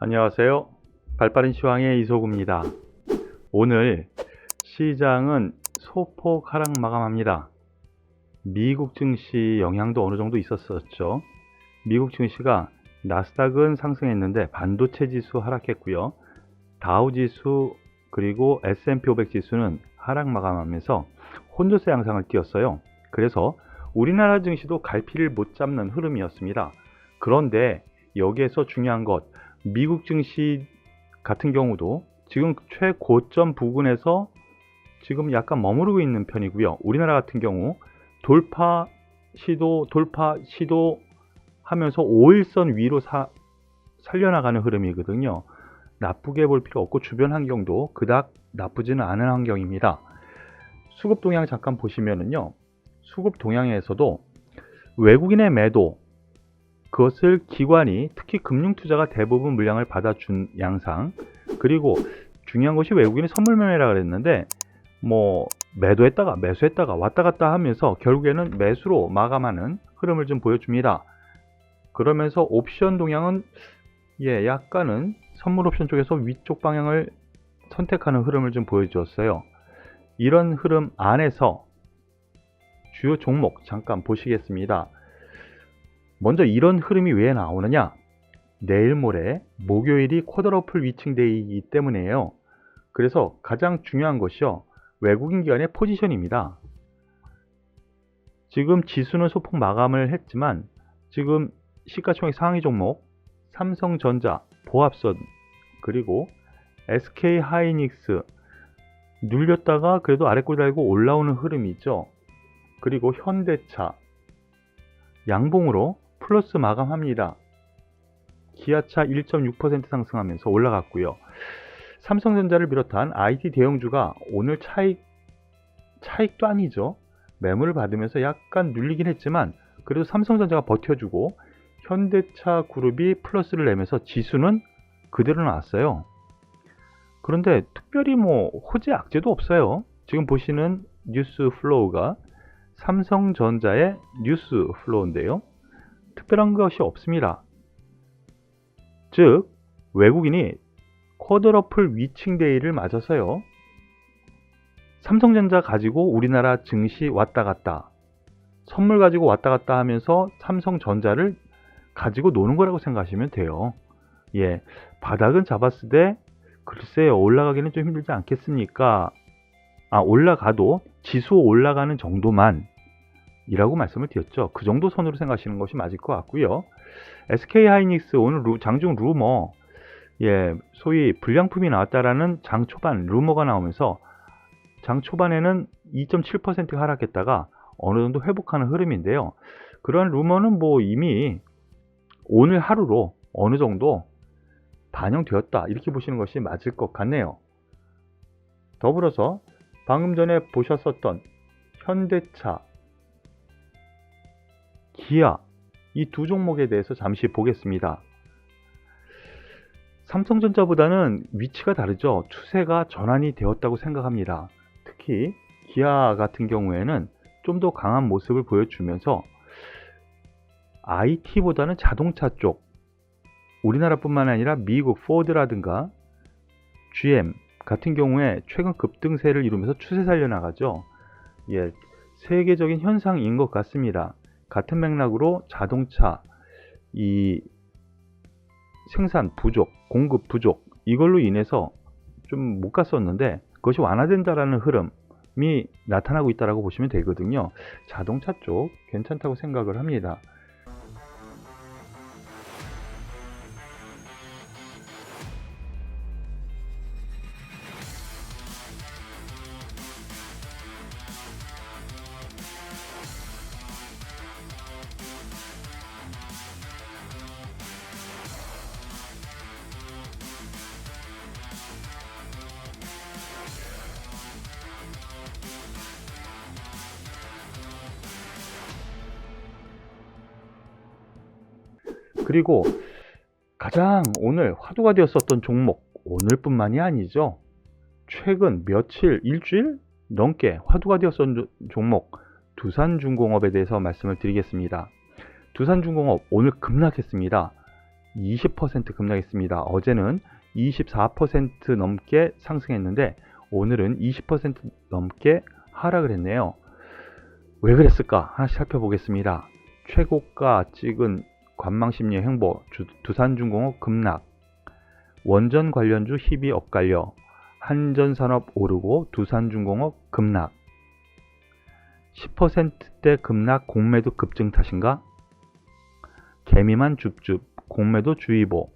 안녕하세요. 발빠른 시황의 이소구입니다. 오늘 시장은 소폭 하락 마감합니다. 미국 증시 영향도 어느 정도 있었었죠. 미국 증시가 나스닥은 상승했는데 반도체 지수 하락했고요. 다우 지수 그리고 S&P 500 지수는 하락 마감하면서 혼조세 양상을 띄었어요. 그래서 우리나라 증시도 갈피를 못 잡는 흐름이었습니다. 그런데 여기에서 중요한 것 미국 증시 같은 경우도 지금 최고점 부근에서 지금 약간 머무르고 있는 편이고요. 우리나라 같은 경우 돌파 시도 돌파 시도 하면서 5일선 위로 사, 살려나가는 흐름이거든요. 나쁘게 볼 필요 없고 주변 환경도 그닥 나쁘지는 않은 환경입니다. 수급 동향 잠깐 보시면은요. 수급 동향에서도 외국인의 매도 그것을 기관이 특히 금융투자가 대부분 물량을 받아준 양상 그리고 중요한 것이 외국인의 선물 매매라 그랬는데 뭐 매도했다가 매수했다가 왔다 갔다 하면서 결국에는 매수로 마감하는 흐름을 좀 보여줍니다. 그러면서 옵션 동향은 예 약간은 선물 옵션 쪽에서 위쪽 방향을 선택하는 흐름을 좀 보여주었어요. 이런 흐름 안에서 주요 종목 잠깐 보시겠습니다. 먼저 이런 흐름이 왜 나오느냐? 내일 모레 목요일이 쿼드러플 위칭데이이기 때문에요. 그래서 가장 중요한 것이요. 외국인 기관의 포지션입니다. 지금 지수는 소폭 마감을 했지만 지금 시가총액 상위 종목 삼성전자, 보합선 그리고 SK 하이닉스 눌렸다가 그래도 아래꼬리 달고 올라오는 흐름이 있죠. 그리고 현대차 양봉으로 플러스 마감합니다. 기아차 1.6% 상승하면서 올라갔고요. 삼성전자를 비롯한 IT 대형주가 오늘 차익 차익도 아니죠. 매물을 받으면서 약간 눌리긴 했지만 그래도 삼성전자가 버텨주고 현대차 그룹이 플러스를 내면서 지수는 그대로 나왔어요. 그런데 특별히 뭐 호재 악재도 없어요. 지금 보시는 뉴스 플로우가 삼성전자의 뉴스 플로우인데요. 특별한 것이 없습니다. 즉 외국인이 쿼드러플 위칭데이를 맞아서요. 삼성전자 가지고 우리나라 증시 왔다 갔다 선물 가지고 왔다 갔다 하면서 삼성전자를 가지고 노는 거라고 생각하시면 돼요. 예, 바닥은 잡았을 때 글쎄요 올라가기는 좀 힘들지 않겠습니까? 아 올라가도 지수 올라가는 정도만 이라고 말씀을 드렸죠. 그 정도 선으로 생각하시는 것이 맞을 것 같고요. SK 하이닉스 오늘 루, 장중 루머 예, 소위 불량품이 나왔다라는 장 초반 루머가 나오면서 장 초반에는 2.7% 하락했다가 어느 정도 회복하는 흐름인데요. 그런 루머는 뭐 이미 오늘 하루로 어느 정도 반영되었다 이렇게 보시는 것이 맞을 것 같네요. 더불어서 방금 전에 보셨었던 현대차, 기아 이 두 종목에 대해서 잠시 보겠습니다. 삼성전자보다는 위치가 다르죠. 추세가 전환이 되었다고 생각합니다. 특히 기아 같은 경우에는 좀 더 강한 모습을 보여주면서 IT보다는 자동차 쪽 우리나라뿐만 아니라 미국 포드라든가 GM 같은 경우에 최근 급등세를 이루면서 추세 살려나가죠. 예, 세계적인 현상인 것 같습니다. 같은 맥락으로 자동차 이 생산 부족, 공급 부족 이걸로 인해서 좀 못 갔었는데 그것이 완화된다라는 흐름이 나타나고 있다라고 보시면 되거든요. 자동차 쪽 괜찮다고 생각을 합니다. 그리고 가장 오늘 화두가 되었었던 종목 오늘뿐만이 아니죠. 최근 며칠 일주일 넘게 화두가 되었던 종목 두산중공업에 대해서 말씀을 드리겠습니다. 두산중공업 오늘 급락했습니다. 20% 급락했습니다. 어제는 24% 넘게 상승했는데 오늘은 20% 넘게 하락을 했네요. 왜 그랬을까? 하나씩 살펴보겠습니다. 최고가 찍은 관망심리 행보, 주- 두산중공업 급락, 원전 관련주 희비 엇갈려, 한전산업 오르고 두산중공업 급락, 10%대 급락 공매도 급증 탓인가? 개미만 줍줍 공매도 주의보.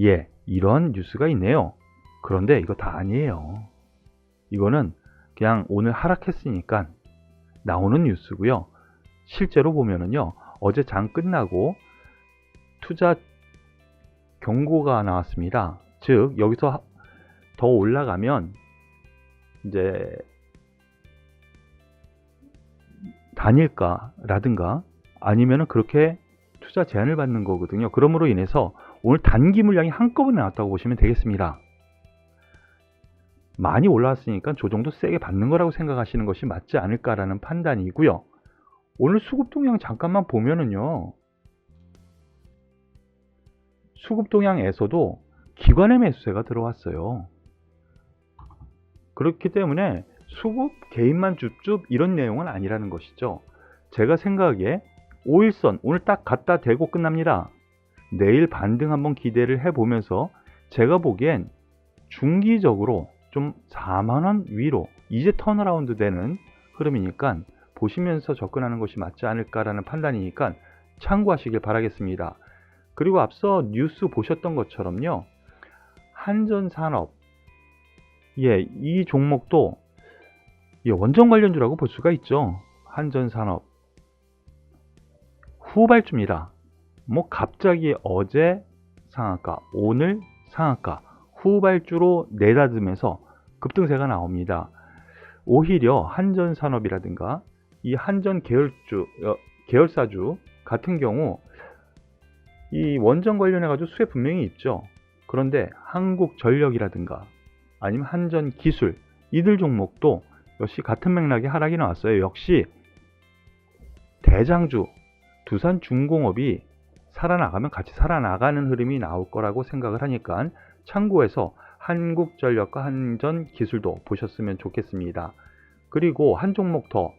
예, 이런 뉴스가 있네요. 그런데 이거 다 아니에요. 이거는 그냥 오늘 하락했으니까 나오는 뉴스고요. 실제로 보면은요. 어제 장 끝나고 투자 경고가 나왔습니다. 즉 여기서 하- 더 올라가면 이제 다닐까라든가 아니면은 그렇게 투자 제한을 받는 거거든요. 그러므로 인해서 오늘 단기 물량이 한꺼번에 나왔다고 보시면 되겠습니다. 많이 올라왔으니까 조정도 세게 받는 거라고 생각하시는 것이 맞지 않을까라는 판단이고요. 오늘 수급 동향 잠깐만 보면은요. 수급 동향에서도 기관의 매수세가 들어왔어요. 그렇기 때문에 수급 개인만 줍줍 이런 내용은 아니라는 것이죠. 제가 생각하기에 5일선 오늘 딱 갖다 대고 끝납니다. 내일 반등 한번 기대를 해보면서 제가 보기엔 중기적으로 좀 4만원 위로 이제 턴어라운드 되는 흐름이니까 보시면서 접근하는 것이 맞지 않을까라는 판단이니까 참고하시길 바라겠습니다. 그리고 앞서 뉴스 보셨던 것처럼요. 한전산업 예, 이 종목도 예, 원전 관련주라고 볼 수가 있죠. 한전산업 후발주입니다. 뭐 갑자기 어제 상한가, 오늘 상한가, 후발주로 내다듬면서 급등세가 나옵니다. 오히려 한전산업이라든가 이 한전 계열주, 어, 계열사주 같은 경우 이 원전 관련해 가지고 수혜 분명히 있죠. 그런데 한국전력이라든가 아니면 한전기술 이들 종목도 역시 같은 맥락의 하락이 나왔어요. 역시 대장주 두산 중공업이 살아나가면 같이 살아나가는 흐름이 나올 거라고 생각을 하니까 참고해서 한국전력과 한전기술도 보셨으면 좋겠습니다. 그리고 한 종목 더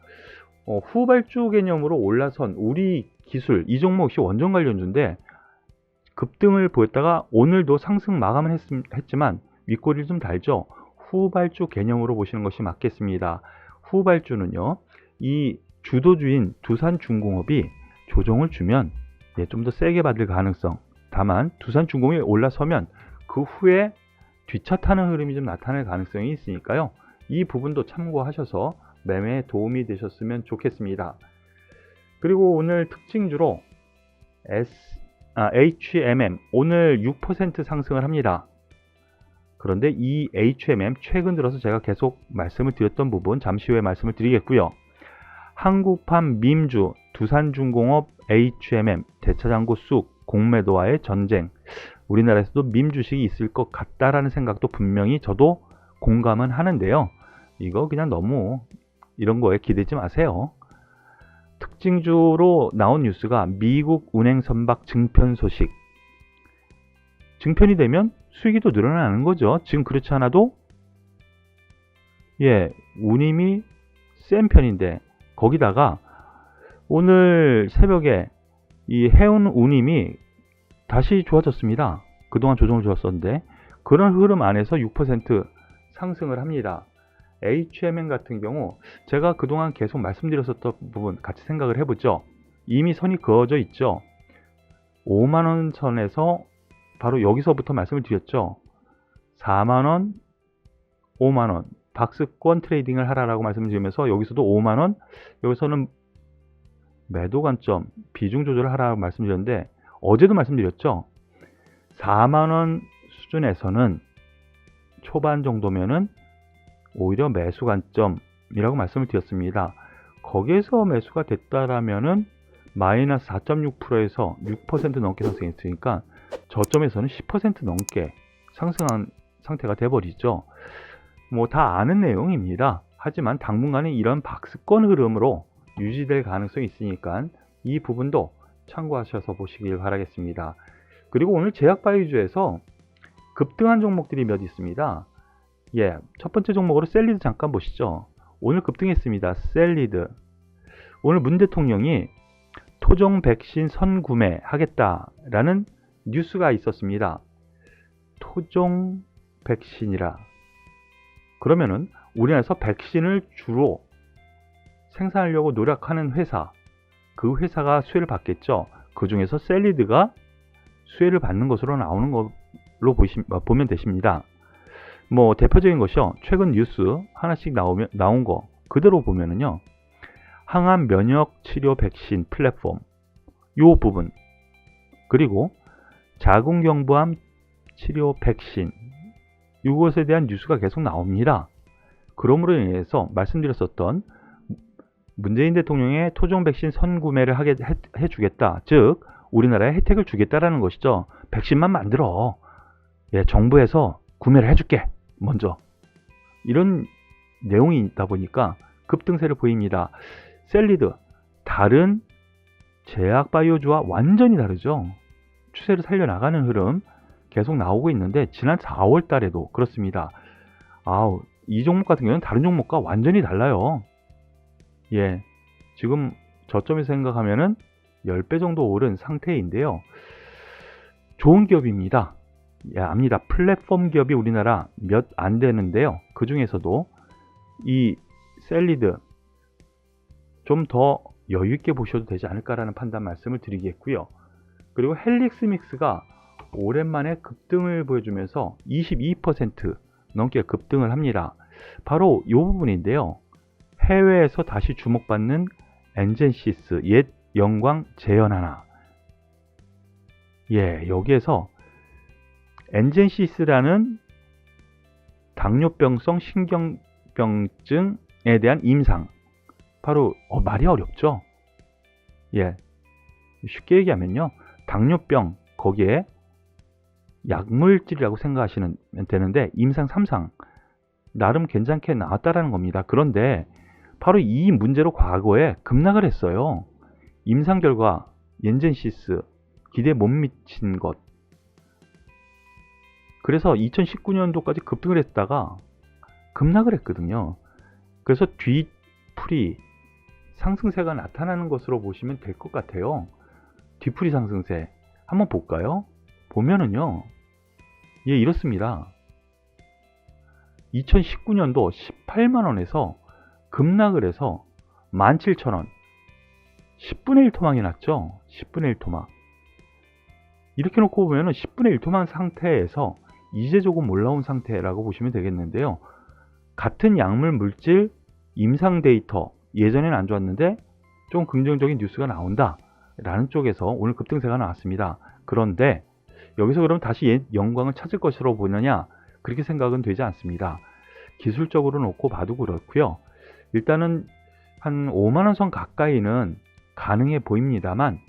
어, 후발주 개념으로 올라선 우리 기술 이 종목 역시 원전 관련주인데 급등을 보였다가 오늘도 상승 마감을 했, 했지만 윗꼬리를 좀 달죠. 후발주 개념으로 보시는 것이 맞겠습니다. 후발주는요, 이 주도주인 두산중공업이 조정을 주면 예, 좀 더 세게 받을 가능성. 다만 두산중공업이 올라서면 그 후에 뒤차 타는 흐름이 좀 나타날 가능성이 있으니까요. 이 부분도 참고하셔서 매매에 도움이 되셨으면 좋겠습니다. 그리고 오늘 특징주로 S, 아, HMM 오늘 6% 상승을 합니다. 그런데 이 HMM 최근 들어서 제가 계속 말씀을 드렸던 부분 잠시 후에 말씀을 드리겠고요. 한국판 민주, 두산중공업, HMM, 대차장고 쑥, 공매도와의 전쟁. 우리나라에서도 민 주식이 있을 것 같다라는 생각도 분명히 저도 공감은 하는데요. 이거 그냥 너무 이런 거에 기대지 마세요. 특징주로 나온 뉴스가 미국 운행 선박 증편 소식. 증편이 되면 수익이 또 늘어나는 거죠. 지금 그렇지 않아도 예, 운임이 센 편인데 거기다가 오늘 새벽에 이 해운 운임이 다시 좋아졌습니다. 그동안 조정을 주었었는데 그런 흐름 안에서 6% 상승을 합니다. HMN 같은 경우 제가 그동안 계속 말씀드렸었던 부분 같이 생각을 해보죠. 이미 선이 그어져 있죠. 5만원 선에서 바로 여기서부터 말씀을 드렸죠. 4만원, 5만원 박스권 트레이딩을 하라라고 말씀을 드리면서 여기서도 5만원 여기서는 매도 관점 비중 조절을 하라고 말씀드렸는데 어제도 말씀드렸죠. 4만원 수준에서는 초반 정도면은 오히려 매수 관점이라고 말씀을 드렸습니다. 거기에서 매수가 됐다라면은 마이너스 4.6%에서 6% 넘게 상승했으니까 저점에서는 10% 넘게 상승한 상태가 돼버리죠. 뭐 다 아는 내용입니다. 하지만 당분간은 이런 박스권 흐름으로 유지될 가능성이 있으니까 이 부분도 참고하셔서 보시길 바라겠습니다. 그리고 오늘 제약바이주에서 급등한 종목들이 몇 있습니다. 예, 첫 번째 종목으로 셀리드 잠깐 보시죠. 오늘 급등했습니다. 셀리드. 오늘 문 대통령이 토종 백신 선구매 하겠다라는 뉴스가 있었습니다. 토종 백신이라. 그러면은 우리나라에서 백신을 주로 생산하려고 노력하는 회사, 그 회사가 수혜를 받겠죠. 그 중에서 셀리드가 수혜를 받는 것으로 나오는 걸로 보시, 보면 되십니다. 뭐 대표적인 것이요. 최근 뉴스 하나씩 나오면 나온 거 그대로 보면은요. 항암 면역 치료 백신 플랫폼 요 부분 그리고 자궁경부암 치료 백신 이것에 대한 뉴스가 계속 나옵니다. 그러므로 인해서 말씀드렸었던 문재인 대통령의 토종 백신 선구매를 하게 해, 주겠다. 즉 우리나라에 혜택을 주겠다라는 것이죠. 백신만 만들어. 예, 정부에서 구매를 해줄게. 먼저 이런 내용이 있다 보니까 급등세를 보입니다. 셀리드 다른 제약 바이오주와 완전히 다르죠. 추세를 살려나가는 흐름 계속 나오고 있는데 지난 4월 달에도 그렇습니다. 아우 이 종목 같은 경우는 다른 종목과 완전히 달라요. 예, 지금 저점에서 생각하면은 10배 정도 오른 상태인데요. 좋은 기업입니다. 예, 압니다. 플랫폼 기업이 우리나라 몇 안 되는데요. 그 중에서도 이 셀리드 좀 더 여유 있게 보셔도 되지 않을까라는 판단 말씀을 드리겠고요. 그리고 헬릭스 믹스가 오랜만에 급등을 보여주면서 22% 넘게 급등을 합니다. 바로 이 부분인데요. 해외에서 다시 주목받는 엔젠시스 옛 영광 재현하나 예 여기에서 엔젠시스라는 당뇨병성 신경병증에 대한 임상. 바로 어, 말이 어렵죠? 예. 쉽게 얘기하면요. 당뇨병 거기에 약물질이라고 생각하시면 되는데 임상 3상. 나름 괜찮게 나왔다라는 겁니다. 그런데 바로 이 문제로 과거에 급락을 했어요. 임상 결과 옌젠시스 기대 못 미친 것. 그래서 2019년도까지 급등을 했다가 급락을 했거든요. 그래서 뒤풀이 상승세가 나타나는 것으로 보시면 될 것 같아요. 뒤풀이 상승세 한번 볼까요? 보면은요. 예, 이렇습니다. 2019년도 18만원에서 급락을 해서 17,000원 10분의 1 토막이 났죠 10분의 1 토막 이렇게 놓고 보면 10분의 1 토막 상태에서 이제 조금 올라온 상태라고 보시면 되겠는데요. 같은 약물 물질 임상 데이터 예전에는 안 좋았는데 좀 긍정적인 뉴스가 나온다 라는 쪽에서 오늘 급등세가 나왔습니다. 그런데 여기서 그럼 다시 옛 영광을 찾을 것으로 보느냐? 그렇게 생각은 되지 않습니다. 기술적으로 놓고 봐도 그렇고요. 일단은 한 5만원 선 가까이는 가능해 보입니다만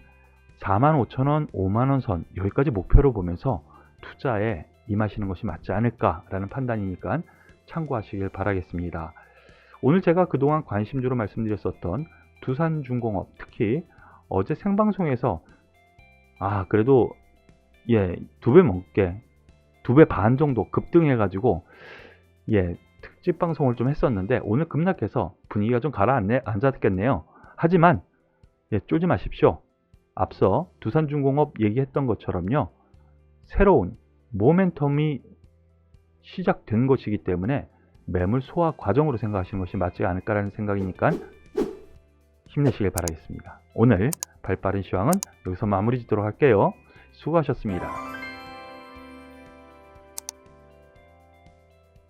4만 5천원, 5만원 선 여기까지 목표로 보면서 투자에 임하시는 것이 맞지 않을까라는 판단이니까 참고하시길 바라겠습니다. 오늘 제가 그동안 관심주로 말씀드렸었던 두산중공업 특히 어제 생방송에서 아 그래도 예 두 배 넘게 두 배 반 정도 급등해 가지고 예 특집 방송을 좀 했었는데 오늘 급락해서 분위기가 좀 가라앉네, 앉았겠네요. 하지만 예, 쫄지 마십시오. 앞서 두산중공업 얘기했던 것처럼요. 새로운 모멘텀이 시작된 것이기 때문에 매물 소화 과정으로 생각하시는 것이 맞지 않을까라는 생각이니까 힘내시길 바라겠습니다. 오늘 발빠른 시황은 여기서 마무리 짓도록 할게요. 수고하셨습니다.